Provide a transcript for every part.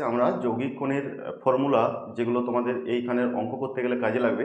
ক্লাসে আমরা যৌগিক কোণের ফর্মুলা যেগুলো তোমাদের এইখানের অঙ্ক করতে গেলে কাজে লাগবে,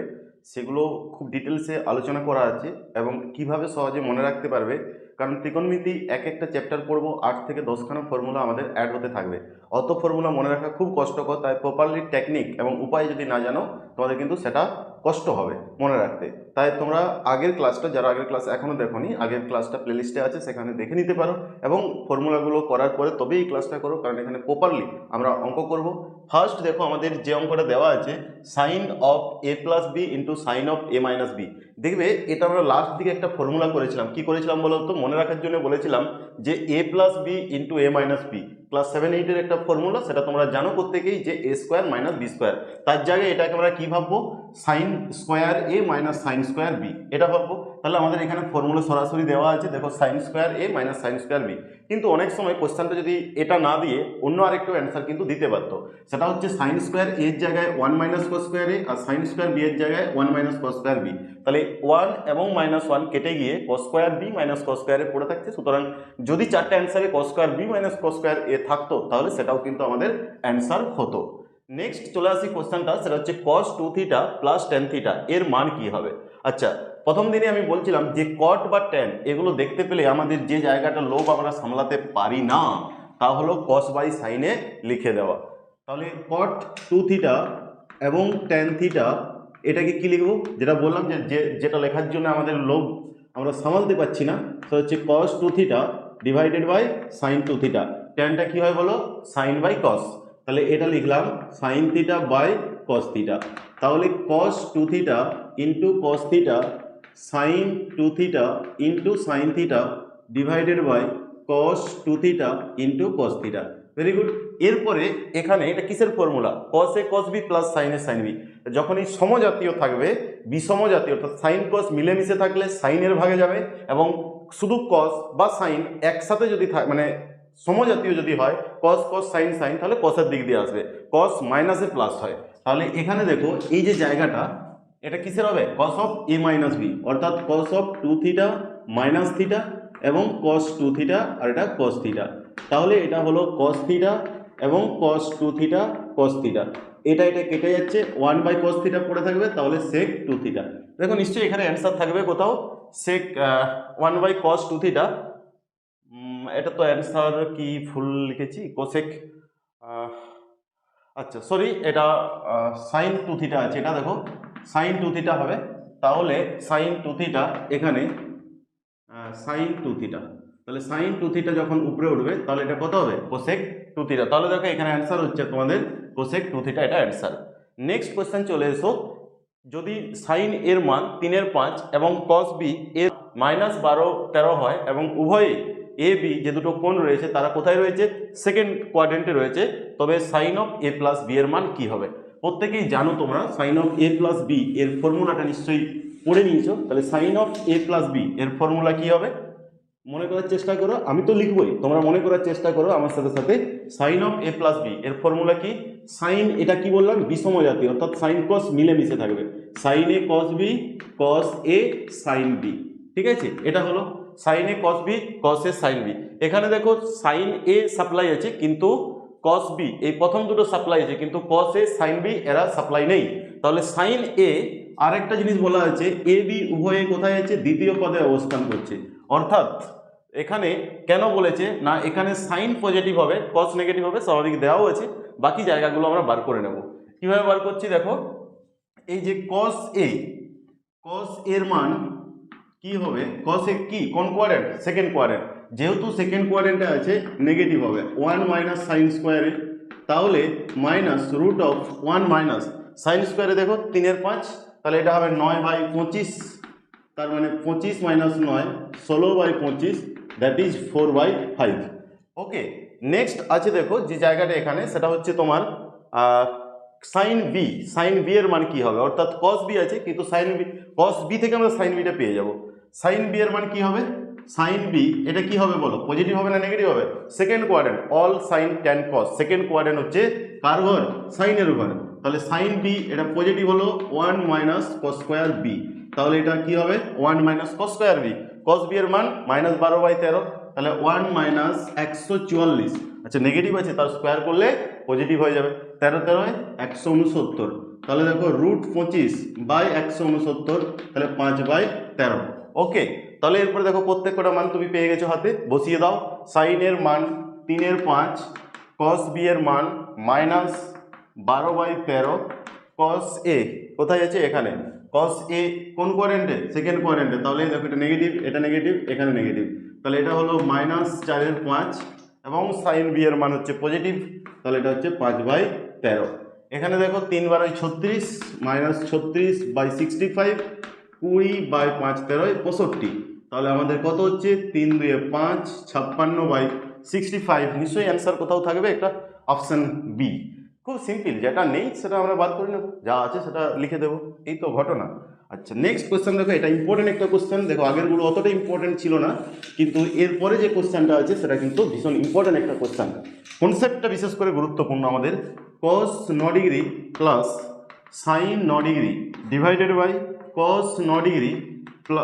সেগুলো খুব ডিটেলসে আলোচনা করা আছে এবং কীভাবে সহজে মনে রাখতে পারবে, কারণ ত্রিকোণমিতি এক একটা চ্যাপ্টার পড়ব, আট থেকে দশখানা ফর্মুলা আমাদের অ্যাড হতে থাকবে। অত ফর্মুলা মনে রাখা খুব কষ্টকর, তাই প্রপারলি টেকনিক এবং উপায় যদি না জানো, তোমাদের কিন্তু সেটা কষ্ট হবে মনে রাখতে। তাই তোমরা আগের ক্লাসটা যারা আগের ক্লাস এখনও দেখোনি, আগের ক্লাসটা প্লেলিস্টে আছে, সেখানে দেখে নিতে পারো এবং ফর্মুলাগুলো করার পরে তবেই এই ক্লাসটা করো, কারণ এখানে প্রপারলি আমরা অঙ্ক করব। ফার্স্ট দেখো আমাদের যে অঙ্কটা দেওয়া আছে sine of A plus B into sine of A minus B দেখবে এটা আমরা লাস্ট দিকে একটা ফর্মুলা করেছিলাম। কি করেছিলাম বলো তো? মনে রাখার জন্য বলেছিলাম যে A plus B into A minus B class seven এইটের একটা ফর্মুলা সেটা তোমরা জানো করতে গিয়েই যে A square minus B square তার জায়গায় এটাকে আমরা কী ভাববো? Sine square A minus sine square B এটা ভাববো। তাহলে আমাদের এখানে ফর্মুলা সরাসরি দেওয়া আছে, দেখো sine square A minus sine square B কিন্তু অনেক সময় কোশ্চেনটা যদি এটা না দিয়ে অন্য আরেকটু অ্যান্সার কিন্তু দিতে পারতো সেটা হচ্ছে সাইন স্কোয়ার এর জায়গায় one minus cos square A R sine square B এর জায়গায় one minus cos square B তাহলে ওয়ান এবং মাইনাস ওয়ান কেটে গিয়ে cos square B minus cos স্কোয়ারে পড়ে থাকছে। সুতরাং যদি চারটে অ্যান্সারে cos square B minus cos square A থাকতো, তাহলে সেটাও কিন্তু আমাদের অ্যান্সার হতো। নেক্সট চলে আসি কোশ্চেনটা সেটা হচ্ছে cos two theta plus tan theta এর মান কি হবে? আচ্ছা প্রথম দিনে আমি বলছিলাম যে কট বা ট্যান, এগুলো দেখতে পেলে আমাদের যে জায়গাটা লোভ আমরা সামলাতে পারি না, তা হলো কস বাই সাইনে লিখে দেওয়া। তাহলে কট টু থিটা এবং ট্যান থিটা এটাকে কি লিখব? যেটা বললাম যে যেটা লেখার জন্য আমাদের লোভ আমরা সামালতে পারছি না সেটা হচ্ছে cos two theta divided by sine two theta ট্যানটা কী হয় বলো? সাইন বাই কস তাহলে এটা লিখলাম sine theta by cos theta তাহলে cos two theta into cos theta sine two theta into sine theta divided by cos two theta into cos theta very good এরপরে এখানে এটা কিসের formula cos A cos B plus sine A sine B যখনই সমজাতীয় থাকবে বিষমজাতীয় অর্থাৎ sine cos মিলেমিশে থাকলে সাইনের ভাগে যাবে এবং শুধু কস বা সাইন একসাথে যদি থাক মানে সমজাতীয় যদি হয় কস কস সাইন সাইন তাহলে কসের দিক দিয়ে আসবে। কস মাইনাসে প্লাস হয়। তাহলে এখানে দেখো, এই যে জায়গাটা এটা কিসের হবে? Cos of A minus B অর্থাৎ cos of two theta minus theta এবং কস টু থিটা আর এটা কস থিটা তাহলে এটা হলো কস থিটা এবং cos two theta cos theta এটা এটা কেটে যাচ্ছে ওয়ান বাই কস থিটা পড়ে থাকবে, তাহলে সেক টু থিটা দেখো নিশ্চয়ই এখানে অ্যান্সার থাকবে কোথাও। Sec one by cos two theta এটা তো অ্যান্সার কি ফুল লিখেছি? কোসেক আচ্ছা সরি এটা সাইন টু থিটা আছে। এটা দেখো সাইন টু থিটা হবে, তাহলে সাইন টু থিটা এখানে সাইন টু থিটা তাহলে সাইন টু থিটা যখন উপরে উঠবে, তাহলে এটা কত হবে? কোসেক টু থিটা তাহলে দেখো এখানে অ্যান্সার হচ্ছে তোমাদের কোসেক টু থিটা এটা অ্যান্সার নেক্সট কোয়েশ্চেন চলে এসো। যদি সাইন এর মান তিনের পাঁচ এবং কস বি এর মাইনাস বারো, তেরো হয় এবং উভয়ই এ বি যে দুটো কোণ রয়েছে, তারা কোথায় রয়েছে? সেকেন্ড কোয়াড্রেন্টে রয়েছে। তবে sine of A plus B এর মান কি হবে? প্রত্যেকেই জানো তোমরা sine of A plus B এর ফর্মুলাটা নিশ্চয়ই পড়ে নিয়েছো। তাহলে sine of A plus B এর ফর্মুলা কি হবে? মনে করার চেষ্টা করো, আমি তো লিখবই, তোমরা মনে করার চেষ্টা করো আমার সাথে সাথে। Sine of A plus B এর ফর্মুলা কি? সাইন এটা কি বললাম? বিষম জাতীয় অর্থাৎ সাইন কস মিলেমিশে থাকবে। Sine A cos B cos A sine B ঠিক আছে? এটা হলো sine A cos B cos A sine B এখানে দেখো সাইন এ সাপ্লাই আছে, কিন্তু কস বি এই প্রথম দুটো সাপ্লাই আছে, কিন্তু কস এ সাইন বি এরা সাপ্লাই নেই। তাহলে সাইন এ আরেকটা জিনিস বলা আছে এ বি উভয়ে কোথায় আছে? দ্বিতীয় পদে অবস্থান করছে। অর্থাৎ, এখানে কেন বলেছে? না, এখানে সাইন পজিটিভ হবে কস নেগেটিভ হবে, স্বাভাবিক দেওয়াও আছে, বাকি জায়গাগুলো আমরা বার করে নেব। কীভাবে বার করছি? দেখো, এই যে কস এ কস এর মান কি হবে? কস এ কি? কোন কোয়ারেন্ট সেকেন্ড কোয়ারেন্ট যেহেতু সেকেন্ড কোয়ারেন্টে আছে নেগেটিভ হবে। ওয়ান মাইনাস সাইন স্কোয়ারে তাহলে minus root of one minus sine স্কোয়ারে দেখো, তিনের পাঁচ, তাহলে এটা হবে নয় বাই পঁচিশ। তার মানে পঁচিশ মাইনাস নয়, ষোলো বাই পঁচিশ that is four by five okay next আছে দেখো, যে জায়গাটা এখানে, সেটা হচ্ছে তোমার সাইন বি সাইন বি এর মান কি হবে? অর্থাৎ কস বি আছে, কিন্তু সাইন বি কস বি থেকে আমরা সাইন বিটা পেয়ে যাব। সাইন বি এর মান কি হবে? সাইন বি এটা কি হবে বলো? পজিটিভ হবে না নেগেটিভ হবে? Second quadrant all sine tan cos second quadrant হচ্ছে কার ঘর? সাইনের ঘর। তাহলে সাইন বি এটা পজিটিভ হলো one minus cos square B তাহলে এটা কি হবে? One minus cos square B cos B এর মান মাইনাস বারো বাই তেরো। তাহলে ওয়ান মাইনাস একশো চুয়াল্লিশ। আচ্ছা নেগেটিভ আছে তার স্কোয়ার করলে পজিটিভ হয়ে যাবে। তেরো তেরোয় একশো উনসত্তর। তাহলে দেখো রুট পঁচিশ বাই একশো উনসত্তর, তাহলে পাঁচ বাই তেরো। ওকে তাহলে এরপরে দেখো প্রত্যেকটা মান তুমি পেয়ে গেছো হাতে, বসিয়ে দাও। সাইনের মান তিনের পাঁচ কস বি এর মান মাইনাস বারো বাই তেরো কস এ কোথায় আছে? এখানে। কস এ কোন কোয়ারেন্টে সেকেন্ড কোয়ারেন্টে তাহলে দেখো এটা নেগেটিভ এটা নেগেটিভ এখানে নেগেটিভ তাহলে এটা হলো মাইনাস চারের পাঁচ এবং সাইন বি এর মান হচ্ছে পজিটিভ তাহলে এটা হচ্ছে পাঁচ বাই তেরো। এখানে দেখো তিন বারোই ছত্রিশ মাইনাস ছত্রিশ বাই সিক্সটি ফাইভ কুড়ি বাই পাঁচ তেরোয় পঁয়ষট্টি। তাহলে আমাদের কত হচ্ছে? তিন দুয়ে পাঁচ, ছাপ্পান্ন বাই সিক্সটি ফাইভ। নিশ্চয়ই অ্যান্সার কোথাও থাকবে? একটা অপশান বি খুব সিম্পল যেটা নেই সেটা আমরা বাদ করে নেব। যা আছে সেটা লিখে দেবো। এই তো ঘটনা। আচ্ছা নেক্সট কোশ্চেন দেখো, এটা ইম্পর্টেন্ট একটা কোশ্চেন দেখো, আগেরগুলো অতটা ইম্পর্টেন্ট ছিল না, কিন্তু এরপরে যে কোশ্চেনটা আছে, সেটা কিন্তু ভীষণ ইম্পর্টেন্ট একটা কোশ্চেন কনসেপ্টটা বিশেষ করে গুরুত্বপূর্ণ আমাদের। কস ন ডিগ্রি প্লাস সাইন ন ডিগ্রি ডিভাইডেড বাই কস ন ডিগ্রি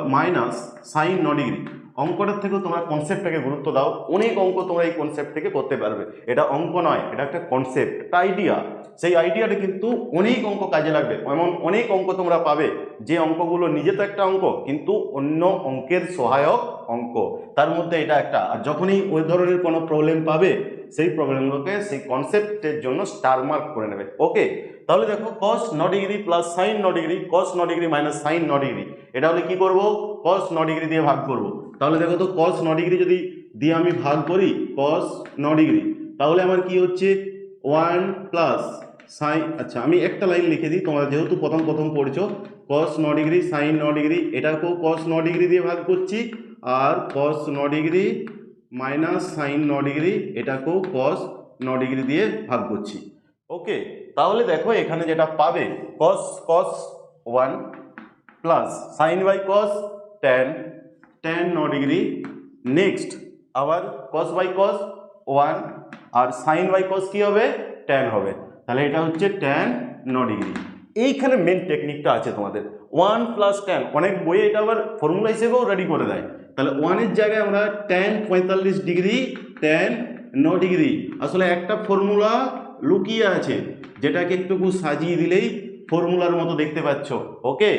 মাইনাস সাইন ন ডিগ্রি অঙ্কটার থেকেও তোমরা কনসেপ্টটাকে গুরুত্ব দাও। অনেক অঙ্ক তোমরা এই কনসেপ্ট থেকে করতে পারবে। এটা অঙ্ক নয়, এটা একটা কনসেপ্ট একটা আইডিয়া সেই আইডিয়াটা কিন্তু অনেক অঙ্ক কাজে লাগবে। এমন অনেক অঙ্ক তোমরা পাবে। যে অঙ্কগুলো নিজে তো একটা অঙ্ক, কিন্তু অন্য অঙ্কের সহায়ক অঙ্ক। তার মধ্যে এটা একটা। আর যখনই ওই ধরনের কোনো প্রবলেম পাবে, সেই প্রবলেমগুলোকে সেই কনসেপ্টের জন্য স্টার মার্ক করে নেবে। ওকে তাহলে দেখো কস ন ডিগ্রি প্লাস সাইন ন ডিগ্রি কস ন ডিগ্রি মাইনাস সাইন ন ডিগ্রি। এটা হলে কী করব? কস ন ডিগ্রি দিয়ে ভাগ করব। তাহলে দেখো তো কস ন ডিগ্রি যদি দিয়ে আমি ভাগ করি কস ন ডিগ্রি, তাহলে আমার কি হচ্ছে? ওয়ান প্লাস সাইন আচ্ছা আমি একটা লাইন লিখে দিই, তোমরা যেহেতু প্রথম প্রথম পড়ছো কস ন ডিগ্রি সাইন ন ডিগ্রি, এটাকেও কস ন ডিগ্রি দিয়ে ভাগ করছি, আর কস ন ডিগ্রি মাইনাস সাইন ন ডিগ্রি, এটাকেও কস ন ডিগ্রি দিয়ে ভাগ করছি। ওকে তাহলে দেখো এখানে যেটা পাবে cos cos one plus sine by cos tan tan ন ডিগ্রি নেক্সট আবার কস বাই কস ওয়ান আর সাইন বাই কস কী হবে? টেন হবে। তাহলে এটা হচ্ছে টেন ন ডিগ্রি এইখানে মেন টেকনিকটা আছে তোমাদের। ওয়ান প্লাস টেন অনেক বইয়ে এটা আবার ফর্মুলা হিসেবেও রেডি করে দেয়। তাহলে ওয়ানের জায়গায় আমরা টেন পঁয়তাল্লিশ ডিগ্রি টেন ন ডিগ্রি আসলে একটা ফর্মুলা লুকিয়ে আছে, যেটাকে একটুকু সাজিয়ে দিলেই ফর্মুলার মতো দেখতে পাচ্ছ। Okay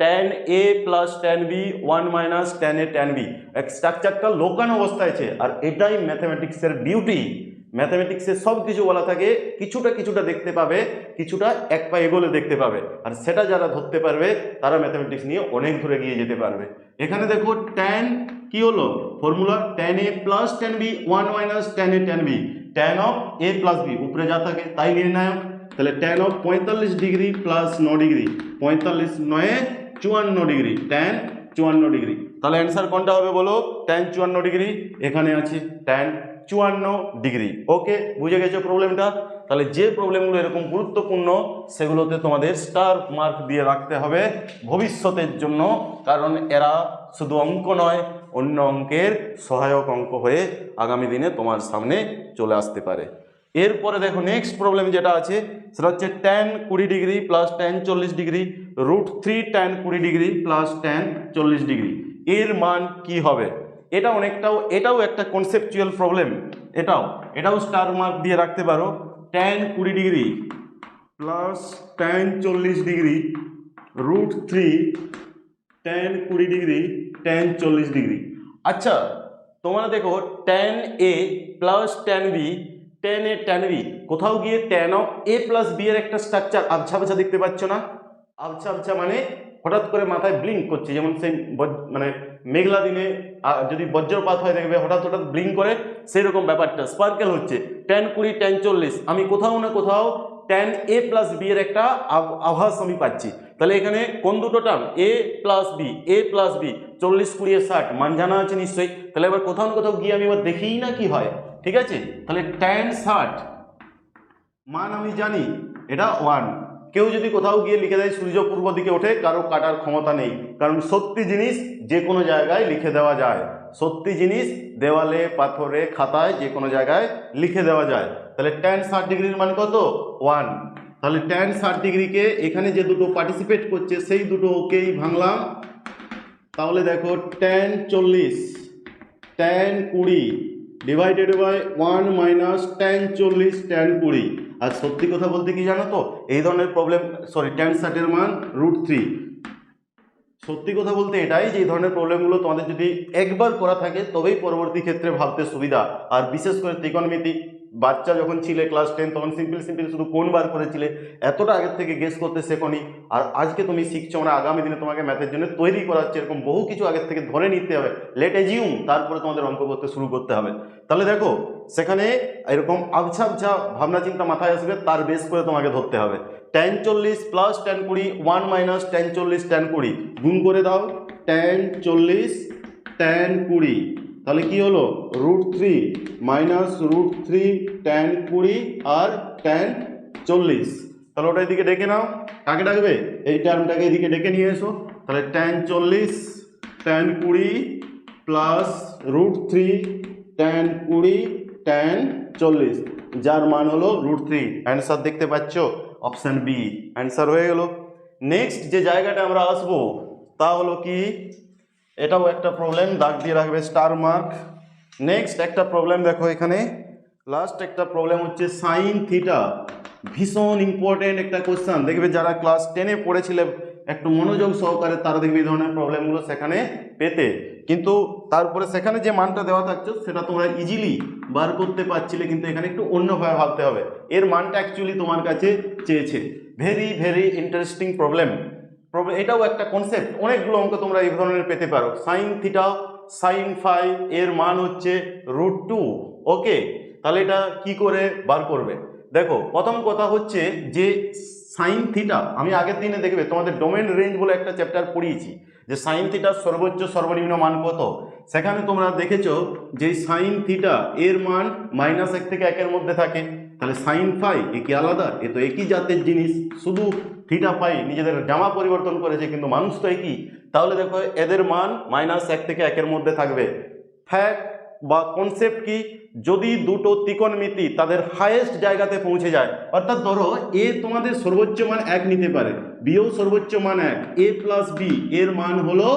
tan A plus tan B one minus tan A tan B এক স্ট্রাকচারটা লোকানো অবস্থায় আছে, আর এটাই ম্যাথামেটিক্সের বিউটি ম্যাথামেটিক্সে সব কিছু বলা থাকে, কিছুটা কিছুটা দেখতে পাবে, কিছুটা এক পা এগোলে দেখতে পাবে। আর সেটা যারা ধরতে পারবে, তারা ম্যাথামেটিক্স নিয়ে অনেক দূরে গিয়ে যেতে পারবে। এখানে দেখো ট্যান কি হলো? Formula tan A plus tan B one minus tan A tan B tan of A plus B উপরে যা থাকে তাই নির্ণায়ক। তাহলে ট্যান অফ পঁয়তাল্লিশ ডিগ্রি প্লাস ন ডিগ্রি পঁয়তাল্লিশ নয়ে চুয়ান্ন ডিগ্রি ট্যান চুয়ান্ন ডিগ্রি। তাহলে অ্যান্সার কোনটা হবে বলো? ট্যান চুয়ান্ন ডিগ্রি, এখানে আছে ট্যান চুয়ান্ন ডিগ্রি। ওকে বুঝে গেছো প্রবলেমটা তাহলে যে প্রবলেমগুলো এরকম গুরুত্বপূর্ণ, সেগুলোতে তোমাদের স্টার মার্ক দিয়ে রাখতে হবে ভবিষ্যতের জন্য, কারণ এরা শুধু অঙ্ক নয়, অন্য অঙ্কের সহায়ক অঙ্ক হয়ে আগামী দিনে তোমার সামনে চলে আসতে পারে। এরপরে দেখো নেক্সট প্রবলেম যেটা আছে, সেটা হচ্ছে ট্যান কুড়ি ডিগ্রি প্লাস ট্যান চল্লিশ ডিগ্রি রুট থ্রি ট্যান কুড়ি ডিগ্রি প্লাস ট্যান চল্লিশ ডিগ্রি। এর মান কি হবে? এটা অনেকটাও, এটাও একটা কনসেপচুয়াল প্রবলেম এটাও এটাও স্টার মার্ক দিয়ে রাখতে পারো। ট্যান কুড়ি ডিগ্রি প্লাস ট্যান চল্লিশ ডিগ্রি রুট থ্রি ট্যান কুড়ি ডিগ্রি ট্যান চল্লিশ ডিগ্রি। আচ্ছা তোমরা দেখো tan A plus tan B tan A tan B কোথাও গিয়ে tan of A plus B এর একটা স্ট্রাকচার আবছা আবছা দেখতে পাচ্ছ না? আবছা আবছা মানে হঠাৎ করে মাথায় ব্লিঙ্ক করছে, যেমন সেই মানে মেঘলা দিনে যদি বজ্রপাত হয় দেখবে হঠাৎ হঠাৎ ব্লিঙ্ক করে সেই রকম ব্যাপারটা। স্পার্কেল হচ্ছে। ট্যান কুড়ি ট্যান চল্লিশ। আমি কোথাও না কোথাও ট্যান এ প্লাস বি এর একটা আভ- আভাস আমি পাচ্ছি। তাহলে এখানে কোন দুটো term A plus B A plus B চল্লিশ, কুড়ি, ষাট। মান জানা আছে নিশ্চয়ই? তাহলে এবার কোথাও না কোথাও গিয়ে আমি এবার দেখিই না কি হয়। ঠিক আছে? তাহলে ট্যান ষাট মান আমি জানি, এটা ওয়ান কেউ যদি কোথাও গিয়ে লিখে দেয়, সূর্য পূর্ব দিকে ওঠে, কারও কাটার ক্ষমতা নেই। কারণ সত্যি জিনিস যে কোনো জায়গায় লিখে দেওয়া যায়। সত্যি জিনিস দেওয়ালে, পাথরে, খাতায় যে কোনো জায়গায় লিখে দেওয়া যায়। তাহলে ট্যান ষাট ডিগ্রির মান কত? ওয়ান তাহলে ট্যান ষাট ডিগ্রিকে এখানে যে দুটো পার্টিসিপেট করছে, সেই দুটো ওকেই ভাঙলাম। তাহলে দেখো টেন চল্লিশ ট্যান কুড়ি divided by one minus tan চল্লিশ টেন কুড়ি। আর সত্যি কথা বলতে কি জানো তো? এই ধরনের প্রবলেম সরি টেন ষাটের মান রুট থ্রি সত্যি কথা বলতে এটাই যে এই ধরনের প্রবলেমগুলো তোমাদের যদি একবার করা থাকে, তবেই পরবর্তী ক্ষেত্রে ভাবতে সুবিধা। আর বিশেষ করে ত্রিকোণমিতি। বাচ্চা যখন ছিলে ক্লাস টেন তখন সিম্পল সিম্পল শুধু কোন বার করেছিলে, এতটা আগের থেকে গেস করতে শেখনি। আর আজকে তুমি শিখছো মানে আগামী দিনে তোমাকে ম্যাথের জন্য তৈরি করাচ্ছে, এরকম বহু কিছু আগের থেকে ধরে নিতে হবে। লেট এজিউম তারপরে তোমাদের অঙ্ক করতে শুরু করতে হবে। তাহলে দেখো, সেখানে এরকম আবছা আবছা ভাবনা চিন্তা মাথায় আসবে, তার বেস করে তোমাকে ধরতে হবে। টেন চল্লিশ প্লাস টেন কুড়ি ওয়ান মাইনাস টেন চল্লিশ টেন কুড়ি। গুণ করে দাও। টেন চল্লিশ টেন কুড়ি। তাহলে কি হলো? Root three minus root three tan কুড়ি আর টেন চল্লিশ। তাহলে ওটা এদিকে ডেকে নাও। কাকে ডাকবে? এই টার্মটাকে এদিকে ডেকে নিয়ে এসো। তাহলে টেন চল্লিশ টেন কুড়ি প্লাস রুট থ্রি টেন কুড়ি টেন চল্লিশ। যার মান হলো রুট থ্রি অ্যান্সার দেখতে পাচ্ছ? অপশান বি অ্যান্সার হয়ে গেল। নেক্সট যে জায়গাটা আমরা আসব, তা হলো কি? এটাও একটা প্রবলেম দাগ দিয়ে রাখবে স্টার মার্ক নেক্সট একটা প্রবলেম দেখো এখানে। লাস্ট একটা প্রবলেম হচ্ছে সাইন থিটা ভীষণ ইম্পর্টেন্ট একটা কোশ্চান দেখবে যারা ক্লাস টেনে পড়েছিলে, একটু মনোযোগ সহকারে তারা দেখবে এই ধরনের প্রবলেমগুলো সেখানে পেতে। কিন্তু তারপরে সেখানে যে মানটা দেওয়া থাকছে, সেটা তোমরা ইজিলি বার করতে পারছিলে, কিন্তু এখানে একটু অন্যভাবে ভাবতে হবে। এর মানটা অ্যাকচুয়ালি তোমার কাছে চেয়েছে। ভেরি ভেরি ইন্টারেস্টিং প্রবলেম এটাও একটা কনসেপ্ট অনেকগুলো অঙ্ক তোমরা এই ধরনের পেতে পারো। সাইন থিটা সাইন ফাই এর মান হচ্ছে রুট টু ওকে তাহলে এটা কি করে বার করবে? দেখো, প্রথম কথা হচ্ছে যে সাইন থিটা আমি আগের দিনে দেখবে তোমাদের ডোমেন রেঞ্জ বলে একটা চ্যাপ্টার পড়িয়েছি, যে সাইন থিটার সর্বোচ্চ সর্বনিম্ন মান কত? সেখানে তোমরা দেখেছ যে সাইন থিটা এর মান মাইনাস এক থেকে একের মধ্যে থাকে। তাহলে সাইন ফাই এ কি আলাদা? এ তো একই জাতের জিনিস। শুধু থিটা পাই, নিজেদের জামা পরিবর্তন করেছে, কিন্তু মানুষ তো একই। তাহলে দেখো, এদের মান মাইনাস এক থেকে একের মধ্যে থাকবে। ফ্যাক্ট বা কনসেপ্ট কি? যদি দুটো ত্রিকোণমিতি তাদের হায়েস্ট জায়গাতে পৌঁছে যায়, অর্থাৎ ধরো এ তোমাদের সর্বোচ্চ মান এক নিতে পারে বিও সর্বোচ্চ মান এক এ প্লাস বি এর মান হলো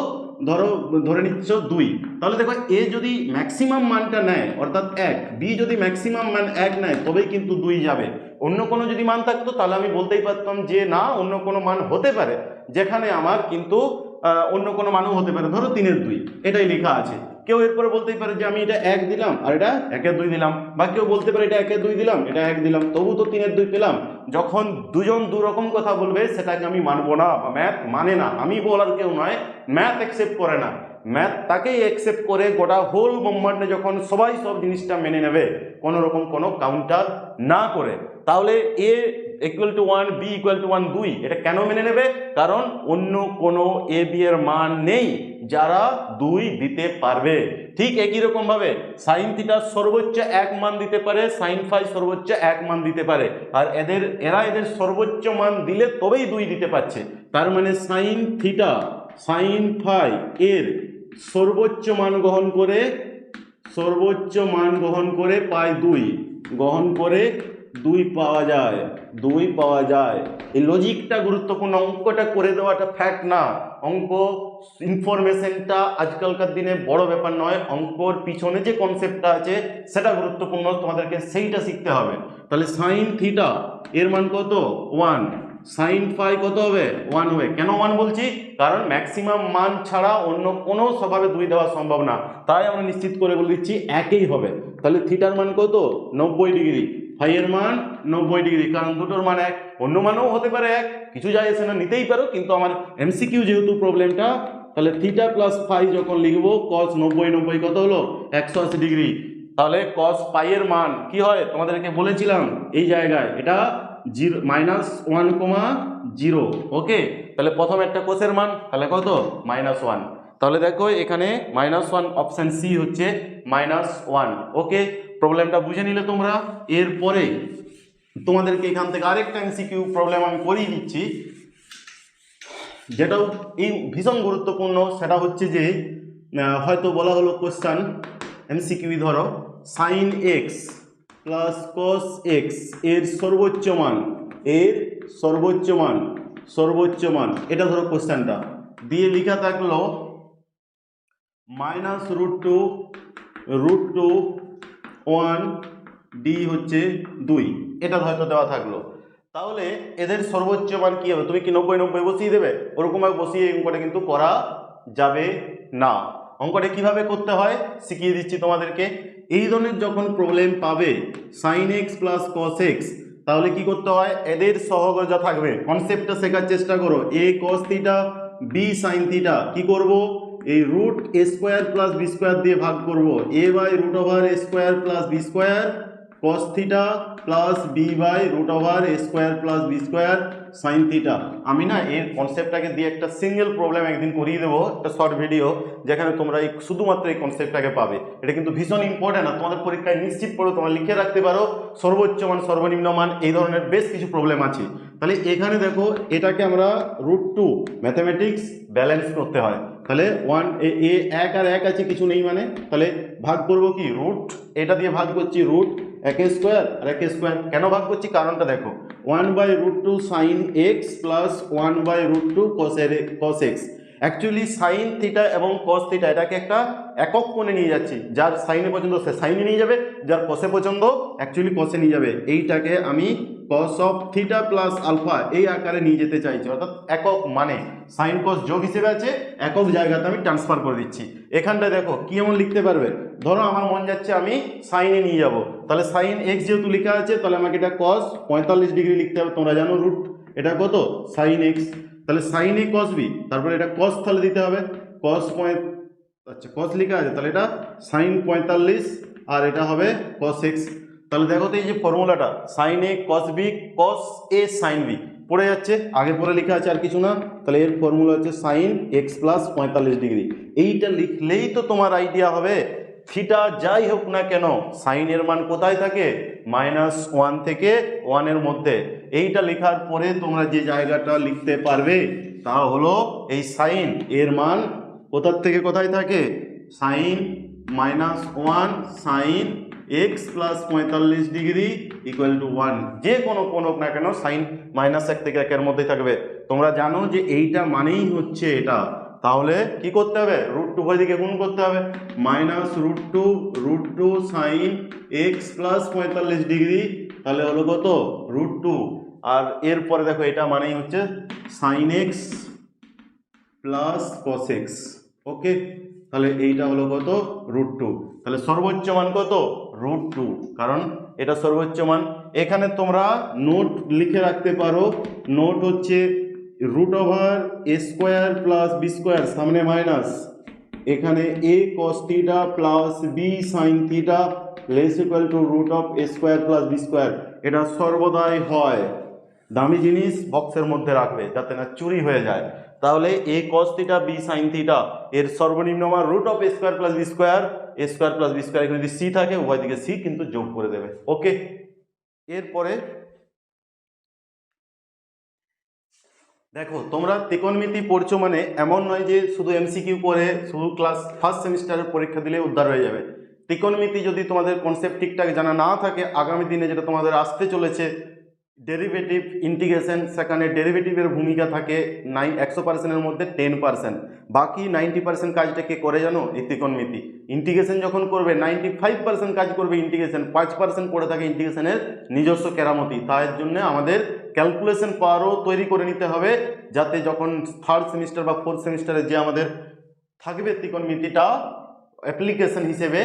ধরো, ধরে নিচ্ছ দুই। তাহলে দেখো, এ যদি ম্যাক্সিমাম মানটা নেয়, অর্থাৎ এক বি যদি ম্যাক্সিমাম মান এক নেয়, তবেই কিন্তু দুই যাবে। অন্য কোনো যদি মান থাকতো, তাহলে আমি বলতেই পারতাম যে না, অন্য কোনো মান হতে পারে, যেখানে আমার কিন্তু অন্য কোনো মানও হতে পারে। ধরো তিনের দুই, এটাই লেখা আছে। কেউ এরপরে বলতেই পারে যে আমি এটা এক দিলাম আর এটা একে দুই দিলাম। বা কেউ বলতে পারে এটা একে দুই দিলাম, এটা এক দিলাম। তবু তো তিনের দুই পেলাম। যখন দুজন দুরকম কথা বলবে, সেটাকে আমি মানবো না বা ম্যাথ মানে না। আমি বলার কেউ নয়, ম্যাথ অ্যাকসেপ্ট করে না। ম্যাথ তাকেই অ্যাকসেপ্ট করে গোটা হোল ব্রহ্মাণ্ডে যখন সবাই সব জিনিসটা মেনে নেবে, কোনো রকম কোনো কাউন্টার না করে, তাহলে A equal to one B equal to one দুই, এটা কেন মেনে নেবে? কারণ অন্য কোনো এ বি এর মান নেই যারা দুই দিতে পারবে। ঠিক একই রকমভাবে সাইন থিটা সর্বোচ্চ এক মান দিতে পারে সাইন ফাই সর্বোচ্চ এক মান দিতে পারে। আর এদের, এরা এদের সর্বোচ্চ মান দিলে তবেই দুই দিতে পারছে। তার মানে সাইন থিটা সাইন ফাই এর সর্বোচ্চ মান গ্রহণ করে, সর্বোচ্চ মান গ্রহণ করে পায় দুই। গ্রহণ করে দুই পাওয়া যায়, দুই পাওয়া যায়। এই লজিকটা গুরুত্বপূর্ণ, অঙ্কটা করে দেওয়াটা ফ্যাক্ট না। অঙ্ক ইনফরমেশনটা আজকালকার দিনে বড় ব্যাপার নয়, অঙ্কর পিছনে যে কনসেপ্টটা আছে, সেটা গুরুত্বপূর্ণ। তোমাদেরকে সেইটা শিখতে হবে। তাহলে সাইন থিটা এর মান কত? ওয়ান সাইন ফাই কত হবে? ওয়ান হবে। কেন ওয়ান বলছি? কারণ ম্যাক্সিমাম মান ছাড়া অন্য কোনো স্বভাবে দুই দেওয়া সম্ভব না। তাই আমরা নিশ্চিত করে বলে দিচ্ছি একই হবে। তাহলে থিটার মান কত? নব্বই ডিগ্রি। ফাইয়ের মান নব্বই ডিগ্রি। কারণ দুটোর মান এক। অন্য মানও হতে পারে এক। কিছু যায় এসে না, নিতেই পারো। কিন্তু আমার এমসিকিউ যেহেতু প্রবলেমটা তাহলে থিটা প্লাস ফাই যখন লিখব কস নব্বই নব্বই কত হলো? একশো আশি ডিগ্রি। তাহলে কস পাইয়ের মান কি হয়? তোমাদেরকে বলেছিলাম এই জায়গায়। এটা zero minus one comma zero okay তাহলে প্রথম একটা কোষের মান, তাহলে কত? মাইনাস ওয়ান তাহলে দেখো এখানে মাইনাস ওয়ান অপশান সি হচ্ছে মাইনাস ওয়ান ওকে প্রবলেমটা বুঝে নিলে তোমরা। এরপরে তোমাদেরকে এখান থেকে আরেকটা এমসিকিউ প্রবলেম আমি করিয়ে দিচ্ছি। যেটাও এই ভীষণ গুরুত্বপূর্ণ, সেটা হচ্ছে যে হয়তো বলা হলো কোশ্চান এমসিকিউ ধরো সাইন এক্স প্লাস কস এক্সের সর্বোচ্চ মান, এর সর্বোচ্চ মান সর্বোচ্চ মান, এটা ধরো কোশ্চেনটা দিয়ে লেখা থাকল minus root two root two one D হচ্ছে দুই, এটা হয়তো দেওয়া থাকল। তাহলে এদের সর্বোচ্চ মান কী হবে? তুমি কি নব্বই নব্বই বসিয়ে দেবে? ওরকমভাবে বসিয়ে অঙ্কটা কিন্তু করা যাবে না। অঙ্কটা কীভাবে করতে হয় শিখিয়ে দিচ্ছি তোমাদেরকে। এই ধরনের যখন প্রবলেম পাবে sine X plus cos X তাহলে কি করতে হয়? এদের সহগজা থাকবে। কনসেপ্টটা শেখার চেষ্টা করো। A cos theta B sine theta কি করব? এই root A square plus B square দিয়ে ভাগ করব। A by root over A square plus B square cos theta plus B by root over A square plus B square sine theta আমি না এর কনসেপ্টটাকে দিয়ে একটা সিঙ্গেল প্রবলেম একদিন করিয়ে দেবো, একটা শর্ট ভিডিও যেখানে তোমরা এই শুধুমাত্র এই কনসেপ্টটাকে পাবে। এটা কিন্তু ভীষণ ইম্পর্টেন্ট আর তোমাদের পরীক্ষায় নিশ্চিত পড়ো তোমরা লিখে রাখতে পারো। সর্বোচ্চ মান, সর্বনিম্ন মান, এই ধরনের বেশ কিছু প্রবলেম আছে। তাহলে এখানে দেখো এটাকে আমরা রুট টু ম্যাথামেটিক্স ব্যালেন্স করতে হয়। তাহলে ওয়ান এ এক আর এক আছে, কিছু নেই মানে। তাহলে ভাগ করব কি? রুট এটা দিয়ে ভাগ করছি রুট এক স্কোয়ার আর এক স্কোয়ার কেন ভাগ করছি? কারণটা দেখো। One by root two sine X plus one by root two কসের cos X actually sine theta এবং কস থিটা এটাকে একটা একক কোণে নিয়ে যাচ্ছি। যার সাইনে পর্যন্ত সে সাইনে নিয়ে যাবে, যার কসে পর্যন্ত অ্যাকচুয়ালি কসে নিয়ে যাবে। এইটাকে আমি cos of theta plus alpha এই আকারে নিয়ে যেতে চাইছি, অর্থাৎ একক মানে সাইন কস যোগ হিসেবে আছে, একক জায়গাতে আমি ট্রান্সফার করে দিচ্ছি। এখানটায় দেখো, কি এমন লিখতে পারবে? ধরো আমার মন যাচ্ছে আমি সাইনে নিয়ে যাব। তাহলে সাইন এক্স যেহেতু লেখা আছে, তাহলে আমাকে এটা কস পঁয়তাল্লিশ ডিগ্রি লিখতে হবে, তোমরা জানো রুট এটা কত? সাইন এক্স তাহলে সাইন কস বি তারপরে এটা কস তাহলে দিতে হবে। কস পঁয় আচ্ছা কস লেখা আছে, তাহলে এটা সাইন পঁয়তাল্লিশ, আর এটা হবে কস এক্স তাহলে দেখো তো এই যে ফর্মুলাটা sine A cos B cos A sine B পড়ে যাচ্ছে। আগে পরে লেখা আছে আর কিছু না, তাহলে এর ফর্মুলা হচ্ছে সাইন এক্স প্লাস পঁয়তাল্লিশ ডিগ্রি এইটা লিখলেই তো তোমার আইডিয়া হবে। থিটা যাই হোক না কেন সাইনের মান কোথায় থাকে? মাইনাস ওয়ান থেকে ওয়ানের মধ্যে। এইটা লেখার পরে তোমরা যে জায়গাটা লিখতে পারবে, তা হলো এই সাইন এর মান কোথার থেকে কোথায় থাকে? Sine minus one sine x plus পঁয়তাল্লিশ ডিগ্রি ইকুয়াল টু ওয়ান যে কোনো কোন না কেন সাইন মাইনাস এক থেকে একের মধ্যেই থাকবে। তোমরা জানো যে এইটা মানেই হচ্ছে এটা। তাহলে কি করতে হবে? রুট টু উভয় দিকে গুণ করতে হবে। Minus root two root two sine x plus পঁয়তাল্লিশ ডিগ্রি তাহলে হলো কত? রুট টু আর এরপরে দেখো, এটা মানেই হচ্ছে sine x plus cos x okay তাহলে এইটা হলো কত? রুট টু তাহলে সর্বোচ্চ মান কত? রুট টু কারণ এটা সর্বোচ্চ মান। এখানে তোমরা নোট লিখে রাখতে পারো। নোট হচ্ছে root over a square plus b square সামনে মাইনাস এখানে a cos theta plus b sine theta less equal to root of a square plus b square এটা সর্বদাই হয়। দামি জিনিস বক্সের মধ্যে রাখবে যাতে না চুরি হয়ে যায়। তাহলে a cos theta b sine theta এর সর্বনিম্ন মান root of square plus b square a square plus b square এখানে যদি সি থাকে, উভয় দিকে সি কিন্তু যোগ করে দেবে। ওকে এরপরে দেখো, তোমরা ত্রিকোণমিতি পড়ছো মানে এমন নয় যে শুধু এমসিকিউ করে শুধু ক্লাস ফার্স্ট সেমিস্টারের পরীক্ষা দিলে উদ্ধার হয়ে যাবে। ত্রিকোণমিতি যদি তোমাদের কনসেপ্ট ঠিকঠাক জানা না থাকে, আগামী দিনে যেটা তোমাদের আসতে চলেছে ডেরিভেটিভ ইন্টিগ্রেশন সেখানে ডেরিভেটিভের ভূমিকা থাকে নাইন একশো পার্সেন্টের মধ্যে টেন পার্সেন্ট বাকি নাইনটি পার্সেন্ট কাজটা কে করে জানো? এই ত্রিকোণমিতি। ইন্টিগ্রেশন যখন করবে নাইনটি ফাইভ পার্সেন্ট কাজ করবে ইন্টিগ্রেশন পাঁচ পার্সেন্ট পড়ে থাকে ইন্টিগ্রেশনের নিজস্ব কেরামতি। তার জন্য আমাদের ক্যালকুলেশন পাওয়ারও তৈরি করে নিতে হবে, যাতে যখন থার্ড সেমিস্টার বা ফোর্থ সেমিস্টারে যে আমাদের থাকবে ত্রিকোণমিতিটা অ্যাপ্লিকেশন হিসেবে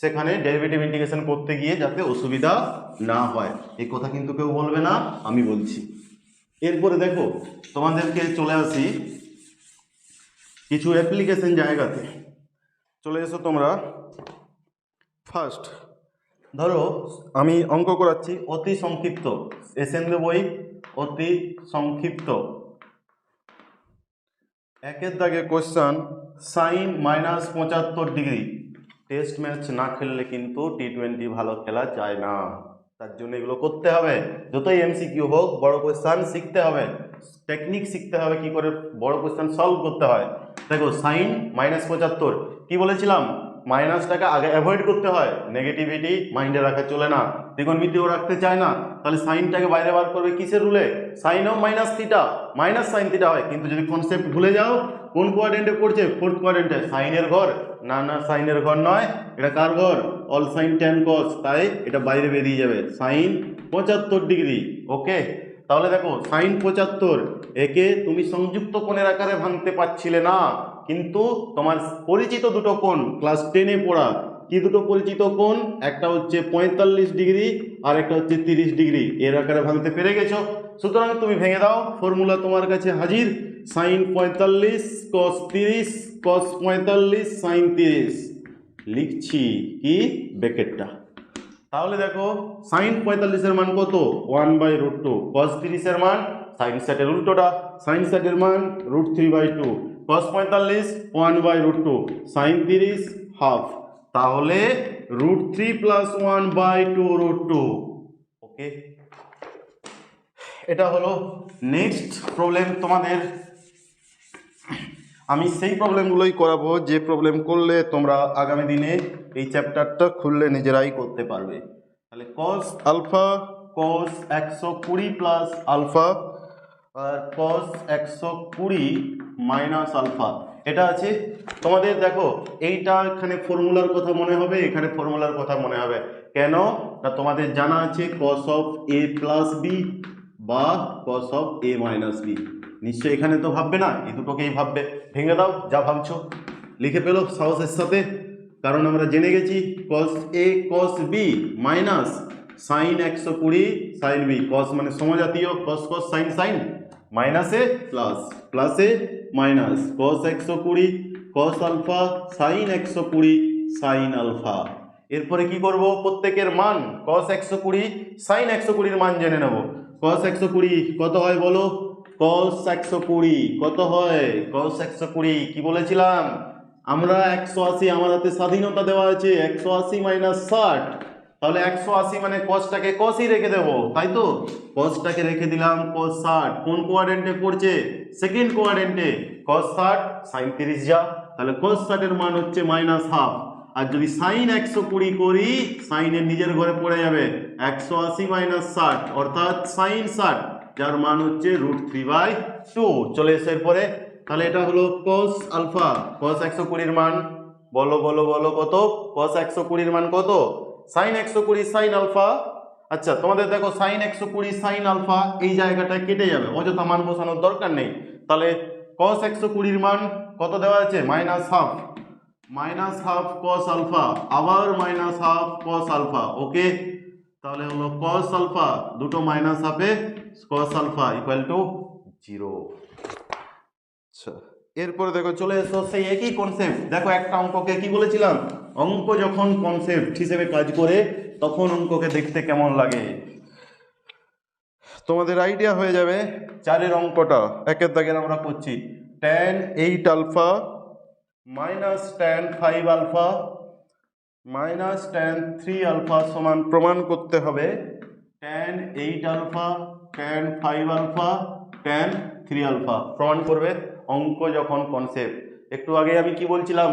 সেখানে ডেরিভেটিভ ইন্টিগ্রেশন করতে গিয়ে যাতে অসুবিধা না হয়। এই কথা কিন্তু কেউ বলবে না, আমি বলছি। এরপরে দেখো, তোমাদেরকে চলে আসি কিছু অ্যাপ্লিকেশন জায়গাতে। চলে এসো তোমরা। ফার্স্ট ধরো, আমি অঙ্ক করাচ্ছি, অতি সংক্ষিপ্ত। এসেন্দ্র বই অতি সংক্ষিপ্ত। একের দাগে কোশ্চান সাইন মাইনাস পঁচাত্তর ডিগ্রি টেস্ট ম্যাচ না খেললে কিন্তু টি টোয়েন্টি ভালো খেলা যায় না। তার জন্য এগুলো করতে হবে। যতই এমসিকিউ হোক, বড় কোয়েশ্চান শিখতে হবে। টেকনিক শিখতে হবে কি করে বড় কোয়েশ্চান সলভ করতে হয়। দেখো সাইন মাইনাস পঁচাত্তর, কী বলেছিলাম? মাইনাসটাকে আগে অ্যাভয়েড করতে হয়। নেগেটিভিটি মাইন্ডে রাখা চলে না। ত্রিকোণমিতিও রাখতে চায় না। তাহলে সাইনটাকে বাইরে বার করবে কিসের রুলে sine of minus theta minus sine theta হয়। কিন্তু যদি কনসেপ্ট ভুলে যাও, কোন কোয়াড্রেন্টে পড়ছে? ফোর্থ কোয়াড্রেন্টে সাইনের ঘর। না না সাইনের ঘর নয়। এটা কার ঘর? অল সাইন টেন কস তাই এটা বাইরে বেরিয়ে যাবে। সাইন পঁচাত্তর ডিগ্রি ওকে তাহলে দেখো সাইন পঁচাত্তর। একে তুমি সংযুক্ত কোণের আকারে ভাঙতে পারছিলে না। কিন্তু তোমার পরিচিত দুটো কোণ ক্লাস টেনে পড়া, কি দুটো পরিচিত কোণ? একটা হচ্ছে পঁয়তাল্লিশ ডিগ্রি আর একটা হচ্ছে তিরিশ ডিগ্রি। এর আকারে ভাঙতে পেরে গেছো। সুতরাং তুমি ভেঙে দাও। ফর্মুলা তোমার কাছে হাজির। সাইন পঁয়তাল্লিশ কস তিরিশ কস পঁয়তাল্লিশ সাইন তিরিশ। লিখছি কি? ব্যাকেটটা তাহলে দেখো সাইন পঁয়তাল্লিশের মান কত? One by root two cos তিরিশের মান সাইন সেটের উল্টোটা। সাইন সেটের মান root three by two cos পঁয়তাল্লিশ one by root two sine তিরিশ হাফ তাহলে root three plus one by two root two okay এটা হলো নেক্সট প্রবলেম তোমাদের। আমি সেই প্রবলেমগুলোই করাবো, যে প্রবলেম করলে তোমরা আগামী দিনে এই চ্যাপ্টারটা খুললে নিজেরাই করতে পারবে। তাহলে কস আলফা কস একশো কুড়ি প্লাস আলফা আর কস একশো কুড়ি মাইনাস আলফা এটা আছে, তোমাদের দেখো, এইটা এখানে ফর্মুলার কথা মনে হবে, এখানে ফর্মুলার কথা মনে হবে। কেন? না তোমাদের জানা আছে cos of a plus b বা cos of a minus b নিশ্চয়ই এখানে তো ভাববে না, এই দুটোকেই ভাববে। ভেঙে দাও, যা ভাবছ। লিখে পেল সাহসের সাথে। কারণ আমরা জেনে গেছি cos a cos b minus sine একশো কুড়ি সাইন বি কস মানে সমজাতীয় কস কস সাইন সাইন মাইনাসে প্লাস প্লাসে মাইনাস কস একশো কুড়ি কস আলফা সাইন একশো কুড়ি সাইন আলফা এরপরে কি করব? প্রত্যেকের মান কস একশো কুড়ি সাইন একশো কুড়ির মান জেনে নেব। কস একশো কুড়ি কত হয় বলো? কস একশো কুড়ি কত হয়? কস একশো কুড়ি, কি বলেছিলাম? আমরা একশো আশি, আমার হাতে স্বাধীনতা দেওয়া আছে, একশো আশি মাইনাস ষাট। তাহলে একশো আশি মানে কসটাকে কসই রেখে দেবো, তাই তো? কসটাকে রেখে দিলাম কস ষাট। কোন কোয়াড্রেন্টে পড়ছে? সেকেন্ড কোয়ারেন্টে কস ষাট সাইন তিরিশ যা। তাহলে কস ষাটের মান হচ্ছে মাইনাস হাফ আর যদি সাইন একশো কুড়ি করি সাইনের নিজের ঘরে পড়ে যাবে। একশো আশি মাইনাস ষাট, অর্থাৎ সাইন ষাট, যার মান হচ্ছে রুট থ্রি বাই টু চলে এসে পরে তাহলে এটা হলো কস আলফা কস একশো কুড়ির মান। বলো বলো বলো কত? কস একশো কুড়ির মান কত? সাইন একশো কুড়ি সাইন আলফা আচ্ছা তোমাদের দেখো সাইন একশো কুড়ি সাইন আলফা এই জায়গাটায় কেটে যাবে। অযথা মান বসানোর দরকার নেই। তাহলে কস একশো কুড়ির মান কত দেওয়া আছে? Minus half minus half cos alpha আবার minus half cos alpha okay তাহলে হলো কস আলফা দুটো মাইনাস হাফে cos alpha equal to zero আচ্ছা। এরপরে দেখো চলে এসো সেই একই কনসেপ্ট দেখো একটা অঙ্ককে কি বলেছিলাম? অঙ্ক যখন কনসেপ্ট হিসেবে কাজ করে, তখন অঙ্ককে দেখতে কেমন লাগে? তোমাদের আইডিয়া হয়ে যাবে চারের অঙ্কটা। একের দাগের আমরা করছি। Tan eight alpha minus tan five alpha minus tan three alpha সমান প্রমাণ করতে হবে। Tan eight alpha tan five alpha tan three alpha প্রমাণ করবে? অঙ্ক যখন কনসেপ্ট একটু আগে আমি কি বলছিলাম?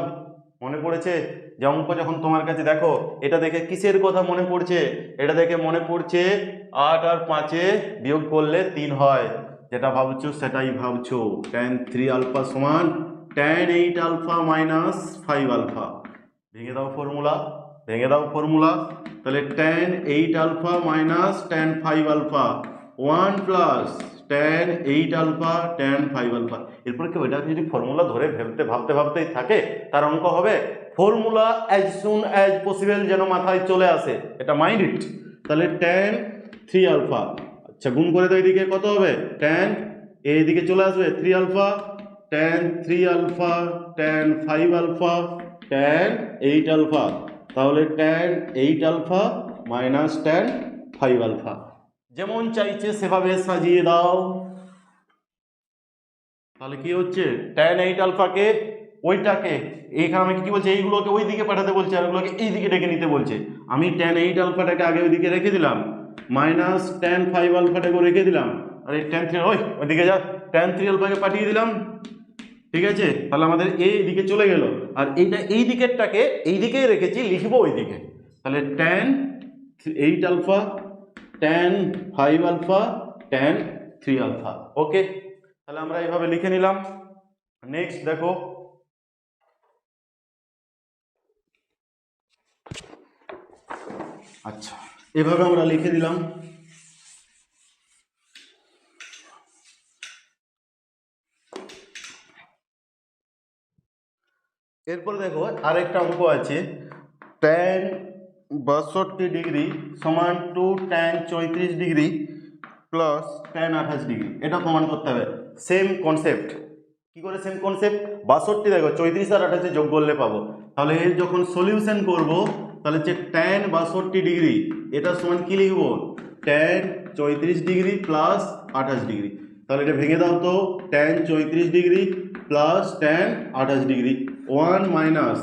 মনে পড়েছে? যে অঙ্ক যখন তোমার কাছে, দেখো, এটা দেখে কিসের কথা মনে পড়ছে? এটা দেখে মনে পড়ছে আট আর পাঁচে বিয়োগ করলে তিন হয়। যেটা ভাবছ, সেটাই ভাবছ। ট্যান থ্রি আলফা সমান tan eight alpha minus five alpha ভেঙে দাও ফর্মুলা ভেঙে দাও ফর্মুলা তাহলে tan eight alpha minus tan five alpha one plus tan eight alpha tan five alpha এরপরে কেউ এটাকে যদি ফর্মুলা ধরে ভাবতে ভাবতে, ভাবতেই থাকে, তার অঙ্ক হবে formula as soon as possible যেন মাথায় চলে আসে। এটা মাইন্ড ইট তাহলে ট্যান থ্রি আলফা আচ্ছা গুণ করে দাও এদিকে কত হবে? ট্যান এইদিকে চলে আসবে three alpha tan three alpha tan five alpha tan eight alpha তাহলে tan eight alpha minus tan five alpha যেমন চাইছে সেভাবে সাজিয়ে দাও। তাহলে কি হচ্ছে? ট্যান এইট আলফাকে ওইটাকে এইখানে আমি কি বলছি? এইগুলোকে ওই দিকে পাঠাতে বলছে আর ওগুলোকে এই দিকে ডেকে নিতে বলছে। আমি ট্যান এইট আলফাটাকে আগে ওইদিকে রেখে দিলাম মাইনাস ট্যান ফাইভ আলফাটাকে রেখে দিলাম। আর এই ট্যান থ্রি ওই ওইদিকে যা ট্যান থ্রি আলফাকে পাঠিয়ে দিলাম। ঠিক আছে? তাহলে আমাদের এই দিকে চলে গেল। আর এইটা এই দিকেরটাকে এই দিকেই রেখেছি, লিখব ওই দিকে তাহলে tan eight alpha tan five alpha tan three alpha okay তাহলে আমরা এইভাবে লিখে নিলাম। নেক্সট দেখো। আচ্ছা এভাবে আমরা লিখে দিলাম। এরপর দেখো আরেকটা অঙ্ক আছে। ট্যান বাষট্টি ডিগ্রি সমান টু ট্যান চৌত্রিশ ডিগ্রি প্লাস ট্যান আঠাশ ডিগ্রি। এটা প্রমাণ করতে হবে। সেম কনসেপ্ট কি করে সেম কনসেপ্ট বাষট্টি দেখো, চৌত্রিশ আর আঠাশে যোগ করলে পাবো। তাহলে এর যখন সলিউশন করব, তাহলে হচ্ছে ট্যান বাষট্টি ডিগ্রি। এটা সমান কি লিখব? ট্যান চৌত্রিশ ডিগ্রি প্লাস আঠাশ ডিগ্রি। তাহলে এটা ভেঙে দাও তো। ট্যান চৌত্রিশ ডিগ্রি প্লাস ট্যান আঠাশ ডিগ্রি। ওয়ান মাইনাস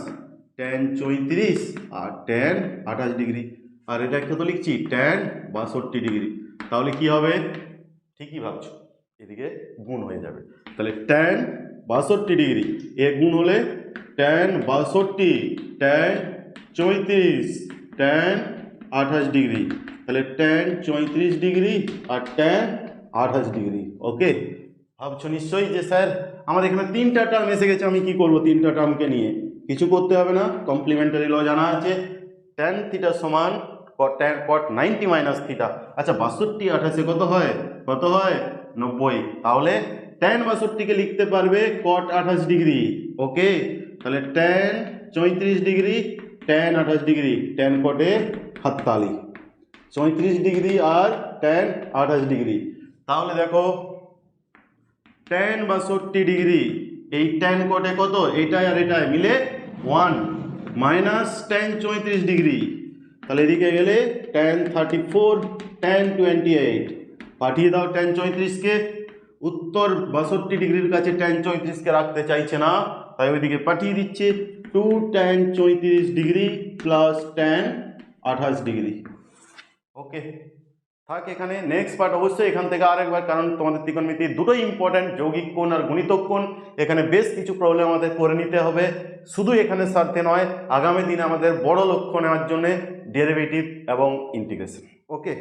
ট্যান চৌত্রিশ আর ট্যান আঠাশ ডিগ্রি। আর এটা কত লিখছি? ট্যান বাষট্টি ডিগ্রি। তাহলে কি হবে? ঠিকই ভাবছ। এদিকে গুণ হয়ে যাবে। তাহলে ট্যান বাষট্টি ডিগ্রি। এ গুণ হলে ট্যান বাষট্টি ট্যান চৌত্রিশ ট্যান আঠাশ ডিগ্রি। তাহলে ট্যান চৌত্রিশ ডিগ্রি আর ট্যান আঠাশ ডিগ্রি। ওকে? ভাবছ নিশ্চয়ই যে স্যার আমার এখানে তিনটা টার্ম এসে গেছে, আমি কি করব তিনটা টার্মকে নিয়ে? কিছু করতে হবে না কমপ্লিমেন্টারি ল জানা আছে ট্যান থিটা সমান tan cot ninety minus theta আচ্ছা বাষট্টি আঠাশে কত হয়? কত হয়? নব্বই। তাহলে ট্যান বাষট্টিকে লিখতে পারবে কট আঠাশ ডিগ্রি। ওকে তাহলে ট্যান চৌত্রিশ ডিগ্রি ট্যান আঠাশ ডিগ্রি ট্যান কটে হাততালি চৌত্রিশ ডিগ্রি আর ট্যান আঠাশ ডিগ্রি। তাহলে দেখো ট্যান বাষট্টি ডিগ্রি এই ট্যান কোটে কত? এটাই আর এটাই মিলে ওয়ান মাইনাস ট্যান চৌত্রিশ ডিগ্রি। তাহলে এদিকে গেলে tan thirty four tan twenty eight. পাঠিয়ে দাও ট্যান চৌত্রিশকে। উত্তর বাষট্টি ডিগ্রির কাছে ট্যান চৌত্রিশকে রাখতে চাইছে না, তাই ওইদিকে পাঠিয়ে দিচ্ছে টু ট্যান চৌত্রিশ ডিগ্রি প্লাস ট্যান আঠাশ ডিগ্রি। ওকে। থাক এখানে। নেক্সট পার্ট অবশ্যই এখান থেকে আরেকবার, কারণ তোমাদের ত্রিকোণমিতি দুটোই ইম্পর্ট্যান্ট যৌগিক কোণ আর গণিতক কোণ। এখানে বেশ কিছু প্রবলেম আমাদের করে নিতে হবে। শুধু এখানে স্বার্থে নয়, আগামী দিনে আমাদের বড় লক্ষ্য নেওয়ার জন্য ডেরিভেটিভ এবং ইন্টিগ্রেশন ওকে